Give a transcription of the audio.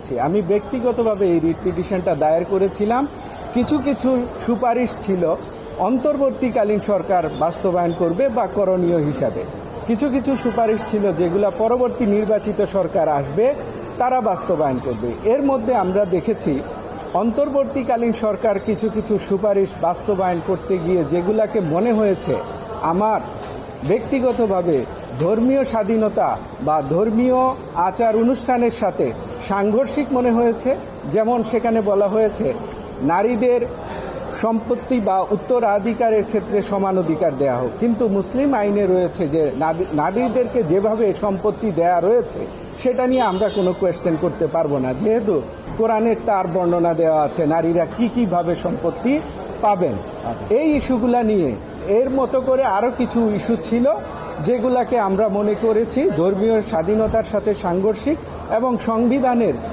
করেছি। আমি ব্যক্তিগতভাবে এই রিট পিটিশনটা দায়ের করেছিলাম। কিছু কিছু সুপারিশ ছিল, অন্তর্বর্তীকালীন সরকার বাস্তবায়ন করবে বা করণীয় হিসাবে। কিছু কিছু সুপারিশ ছিল যেগুলা পরবর্তী নির্বাচিত সরকার আসবে, তারা বাস্তবায়ন করবে। এর মধ্যে আমরা দেখেছি, অন্তর্বর্তীকালীন সরকার কিছু কিছু সুপারিশ বাস্তবায়ন করতে গিয়ে যেগুলাকে মনে হয়েছে, আমার ব্যক্তিগতভাবে ধর্মীয় স্বাধীনতা বা ধর্মীয় আচার অনুষ্ঠানের সাথে সাংঘর্ষিক মনে হয়েছে যেমন সেখানে বলা হয়েছে নারীদের সম্পত্তি বা উত্তরাধিকারের ক্ষেত্রে সমান অধিকার দেয়া হোক। কিন্তু মুসলিম আইনে রয়েছে যে নারী- নারীদেরকে যেভাবে সম্পত্তি দেয়া রয়েছে সেটা নিয়ে আমরা কোনো কোয়েশ্চেন করতে পারব না। যেহেতু কোরআনের তার বর্ণনা দেওয়া আছে নারীরা কি কীভাবে সম্পত্তি পাবেন? এই ইস্যুগুলা নিয়ে এর মতো করে আরও কিছু ইস্যু ছিল। যেগুলাকে আমরা মনে করেছি ধর্মীয় স্বাধীনতার সাথে সাংঘর্ষিক এবং সংবিধানের